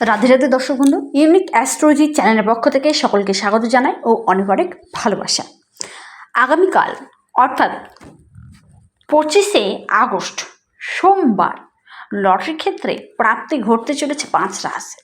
রাধে রাধে দর্শক বন্ধু unique astrology চ্যানেলের পক্ষ থেকে সকলকে স্বাগত জানাই ও অনেক অনেক ভালোবাসা। আগামীকাল, অর্থাৎ পঁচিশে আগস্ট, সোমবার, লটারির ক্ষেত্রে প্রাপ্তি ঘটতে চলেছে পাঁচ রাশি।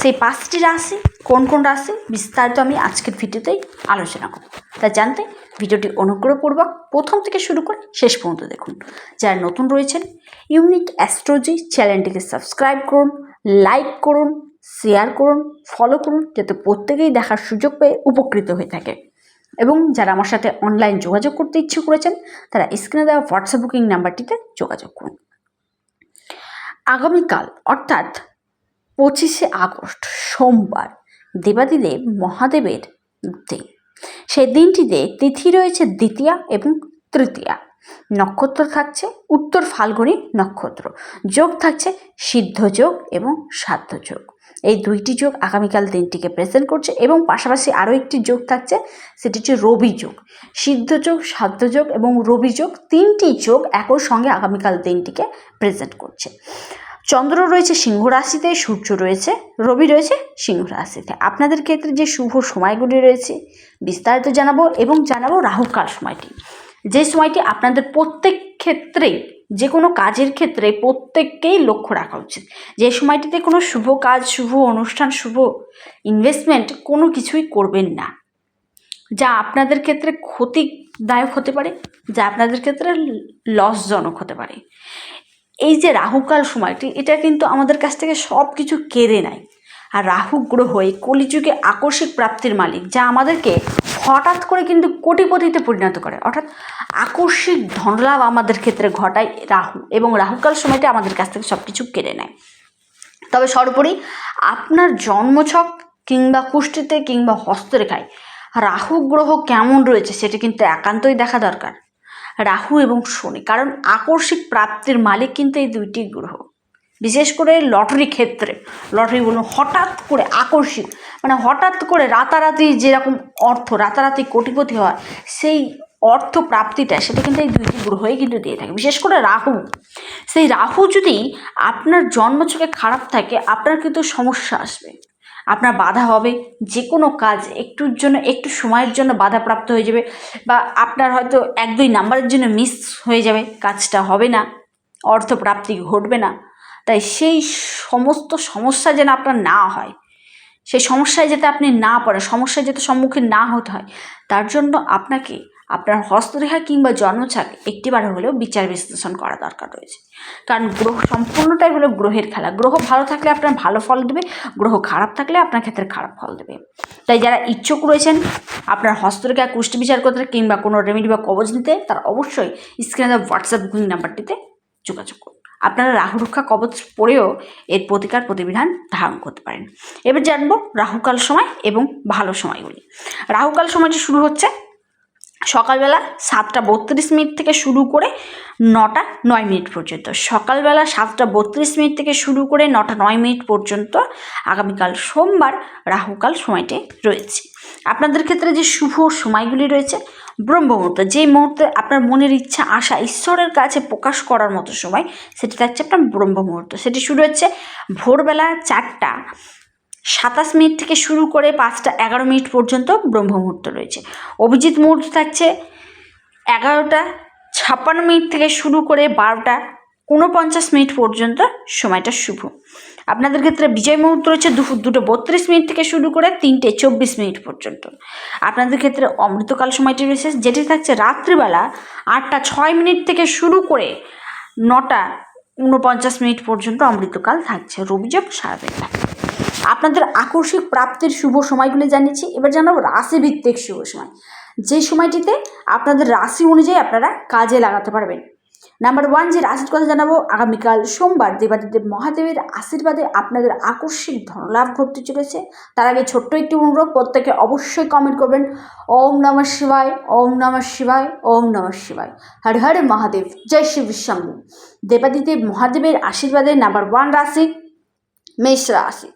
সেই পাঁচটি রাশি কোন কোন রাশি বিস্তারিত আমি আজকের ভিডিওতেই আলোচনা করব। তা জানতে ভিডিওটি অনুগ্রহপূর্বক প্রথম থেকে শুরু করে শেষ পর্যন্ত দেখুন। যারা নতুন রয়েছেন ইউনিক অ্যাস্ট্রোলজি চ্যানেলটিকে সাবস্ক্রাইব করুন লাইক করুন শেয়ার করুন ফলো করুন যাতে প্রত্যেকেই দেখার সুযোগ পেয়ে উপকৃত হয়ে থাকে। এবং যারা আমার সাথে অনলাইন যোগাযোগ করতে ইচ্ছুক করেছেন, তারা স্ক্রিনে দেওয়া হোয়াটসঅ্যাপ বুকিং নাম্বারটিতে যোগাযোগ করুন। আগামীকাল, অর্থাৎ পঁচিশে আগস্ট, সোমবার, দেবাদিদেব মহাদেবের দিন। সেই দিনটিতে তিথি রয়েছে দ্বিতীয়া এবং তৃতীয়া। নক্ষত্র থাকছে উত্তর ফাল্গুনী নক্ষত্র। যোগ থাকছে সিদ্ধ যোগ এবং সাধ্য যোগ। এই দুইটি যোগ আগামীকাল দিনটিকে প্রেজেন্ট করছে এবং পাশাপাশি আরও একটি যোগ থাকছে, সেটি হচ্ছে রবি যোগ। সিদ্ধ যোগ, সাধ্য যোগ এবং রবি যোগ তিনটি যোগ একই সঙ্গে আগামীকাল দিনটিকে প্রেজেন্ট করছে। চন্দ্র রয়েছে সিংহ রাশিতে, সূর্য রয়েছে, রবি রয়েছে সিংহ রাশিতে। আপনাদের ক্ষেত্রে যে শুভ সময়গুলি রয়েছে, বিস্তারিত জানাব এবং জানাব রাহুকাল সময়টি। যে সময়টি আপনাদের প্রত্যেক ক্ষেত্রেই, যে কোনো কাজের ক্ষেত্রে প্রত্যেককেই লক্ষ্য রাখা উচিত। যে সময়টিতে কোনো শুভ কাজ, শুভ অনুষ্ঠান, শুভ ইনভেস্টমেন্ট কোনো কিছুই করবেন না। যা আপনাদের ক্ষেত্রে ক্ষতিদায়ক হতে পারে, যা আপনাদের ক্ষেত্রে লসজনক হতে পারে। এই যে রাহুকাল সময়টি, এটা কিন্তু আমাদের কাছ থেকে সব কিছু কেড়ে নেয়। আর রাহু গ্রহ এই কলিযুগে আকস্মিক প্রাপ্তির মালিক, যা আমাদেরকে হঠাৎ করে কিন্তু কোটিপতিতে পরিণত করে। অর্থাৎ আকস্মিক ধনলাভ আমাদের ক্ষেত্রে ঘটায় রাহু এবং রাহুকাল সময়টা আমাদের কাছ থেকে সব কিছু কেড়ে নেয়। তবে সর্বোপরি আপনার জন্মছক কিংবা কুষ্টিতে কিংবা হস্তরেখায় রাহু গ্রহ কেমন রয়েছে সেটা কিন্তু একান্তই দেখা দরকার। রাহু এবং শনি, কারণ আকস্মিক প্রাপ্তির মালিক কিন্তু এই দুইটি গ্রহ। বিশেষ করে লটারি ক্ষেত্রে লটারি বলুন হঠাৎ করে আকস্মিক মানে হঠাৎ করে রাতারাতি যেরকম অর্থ, রাতারাতি কোটিপতি হয়, সেই অর্থ প্রাপ্তিটা সেটা কিন্তু এই দুইটি গ্রহই কিন্তু দিয়ে থাকে। বিশেষ করে রাহু, সেই রাহু যদি আপনার জন্মছকে খারাপ থাকে, আপনার কিন্তু সমস্যা আসবে। আপনার বাধা হবে যে কোনো কাজ একটুর জন্য, একটু সময়ের জন্য বাধাপ্রাপ্ত হয়ে যাবে বা আপনার হয়তো এক দুই নাম্বারের জন্য মিস হয়ে যাবে, কাজটা হবে না, অর্থপ্রাপ্তি ঘটবে না। তাই সেই সমস্ত সমস্যা যেন আপনার না হয়। সেই সমস্যায় যাতে আপনি না পড়েন, সমস্যায় যাতে সম্মুখীন না হতে হয়, তার জন্য আপনাকে আপনার হস্তরেখা কিংবা জন্মছাক একটিবার হলেও বিচার বিশ্লেষণ করা দরকার রয়েছে। কারণ গ্রহ সম্পূর্ণটাই হলো গ্রহের খেলা। গ্রহ ভালো থাকলে আপনার ভালো ফল দেবে, গ্রহ খারাপ থাকলে আপনার ক্ষেত্রে খারাপ ফল দেবে। তাই যারা ইচ্ছুক রয়েছেন, আপনার হস্তরেখা, কুষ্টি বিচার করতে কিংবা কোনো রেমেডি বা কবজ নিতে, তারা অবশ্যই স্ক্রিনে হোয়াটসঅ্যাপ বুকিং নাম্বারটিতে যোগাযোগ করুন। আপনারা রাহু রক্ষা কবচ পড়েও এর প্রতিকার প্রতিবিধান ধারণ করতে পারেন। এবার জানব রাহুকাল সময় এবং ভালো সময়গুলি। রাহুকাল সময়টি শুরু হচ্ছে, সকালবেলা সাতটা বত্রিশ মিনিট থেকে শুরু করে নটা নয় মিনিট পর্যন্ত। সকালবেলা সাতটা বত্রিশ মিনিট থেকে শুরু করে নটা নয় মিনিট পর্যন্ত আগামীকাল সোমবার রাহুকাল সময়টি রয়েছে। আপনাদের ক্ষেত্রে যে শুভ সময়গুলি রয়েছে ব্রহ্ম মুহূর্ত যে মুহূর্তে আপনার মনের ইচ্ছা, আশা, ঈশ্বরের কাছে প্রকাশ করার মতো সময়, সেটি থাকছে আপনার ব্রহ্ম মুহূর্ত সেটি শুরু হচ্ছে ভোরবেলা চারটা, সাতাশ মিনিট থেকে শুরু করে পাঁচটা এগারো মিনিট পর্যন্ত ব্রহ্ম মুহূর্ত রয়েছে। অভিজিৎ মুহূর্ত থাকছে এগারোটা ছাপ্পান্ন মিনিট থেকে শুরু করে বারোটা, ঊনপঞ্চাশ মিনিট পর্যন্ত সময়টা শুভ। আপনাদের ক্ষেত্রে বিজয় মুহূর্ত রয়েছে দুপুর দুটো বত্রিশ মিনিট থেকে শুরু করে তিনটে চব্বিশ মিনিট পর্যন্ত। আপনাদের ক্ষেত্রে অমৃতকাল সময়টি রয়েছে, যেটি থাকছে রাত্রিবেলা আটটা ছয় মিনিট থেকে শুরু করে নটা ঊনপঞ্চাশ মিনিট পর্যন্ত অমৃতকাল থাকছে। রবিযোগ থাকছে আপনাদের আকস্মিক প্রাপ্তির শুভ সময়গুলি জানিয়েছি। এবার জানাব রাশিভিত্তিক শুভ সময়। যে সময়টিতে আপনাদের রাশি অনুযায়ী আপনারা কাজে লাগাতে পারবেন। নাম্বার ওয়ান যে রাশির কথা জানাব, আগামীকাল সোমবার দেবাদিদেব মহাদেবের আশীর্বাদে আপনাদের আকস্মিক ধনলাভ ঘটতে চলেছে। তার আগে ছোট্ট একটি অনুরোধ প্রত্যেকে অবশ্যই কমেন্ট করবেন। ওম নমঃ শিবায়, ওম নমঃ শিবায়, ওম নমঃ শিবায়। হর হর মহাদেব, জয় শ্রী বিশ্বম্ভু। দেবাদিদেব মহাদেবের আশীর্বাদে নাম্বার ওয়ান রাশি, মেষ রাশি।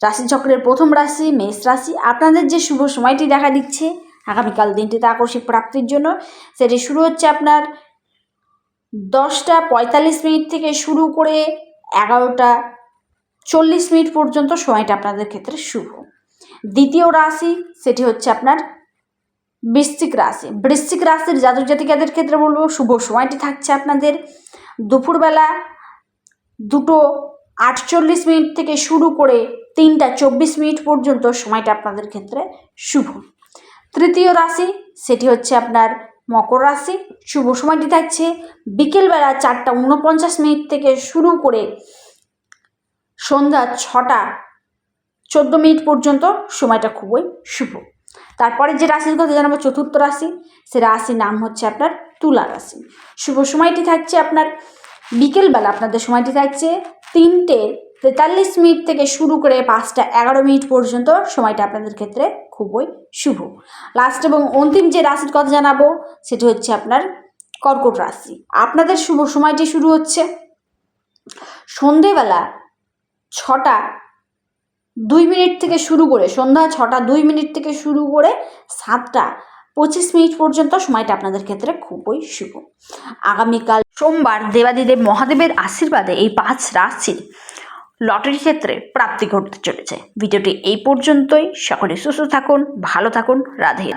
রাশিচক্রের প্রথম রাশি, মেষ রাশি। আপনাদের যে শুভ সময়টি দেখা দিচ্ছে, আগামীকাল দিনটিতে আকস্মিক প্রাপ্তির জন্য, সেটি শুরু হচ্ছে আপনার দশটা পঁয়তাল্লিশ মিনিট থেকে শুরু করে এগারোটা চল্লিশ মিনিট পর্যন্ত সময়টা আপনাদের ক্ষেত্রে শুভ। দ্বিতীয় রাশি, সেটি হচ্ছে আপনার বৃশ্চিক রাশি। বৃশ্চিক রাশির জাতক জাতিকাদের ক্ষেত্রে বলব, শুভ সময়টি থাকছে আপনাদের। দুপুরবেলা দুটো আটচল্লিশ মিনিট থেকে শুরু করে তিনটা চব্বিশ মিনিট পর্যন্ত সময়টা আপনাদের ক্ষেত্রে শুভ। তৃতীয় রাশি, সেটি হচ্ছে আপনার মকর রাশি, শুভ সময়টি থাকছে বিকেলবেলা চারটা উনপঞ্চাশ মিনিট থেকে শুরু করে সন্ধ্যা ছটা, চোদ্দ মিনিট পর্যন্ত সময়টা খুবই শুভ। তারপরে যে রাশির কথা জানাব, চতুর্থ রাশি, সে রাশির নাম হচ্ছে আপনার তুলা রাশি। শুভ সময়টি থাকছে আপনার বিকেলবেলা, আপনাদের সময়টি থাকছে তিনটে তেতাল্লিশ মিনিট থেকে শুরু করে পাঁচটা এগারো মিনিট পর্যন্ত সময়টা আপনাদের ক্ষেত্রে খুবই শুভ। লাস্ট এবং অন্তিম যে রাশির কথা জানাব, সেটি হচ্ছে আপনার কর্কট রাশি। আপনাদের শুভ সময়টি শুরু হচ্ছে সন্ধেবেলা ছটা দুই মিনিট থেকে শুরু করে, সন্ধ্যা ছটা দুই মিনিট থেকে শুরু করে সাতটা পঁচিশ মিনিট পর্যন্ত সময়টা আপনাদের ক্ষেত্রে খুবই শুভ। আগামীকাল সোমবার দেবাদিদেব মহাদেবের আশীর্বাদে এই পাঁচ রাশির লটারি ক্ষেত্রে প্রাপ্তি ঘটতে চলেছে। ভিডিওটি এই পর্যন্তই। সকলে সুস্থ থাকুন, ভালো থাকুন। রাধে রাধে।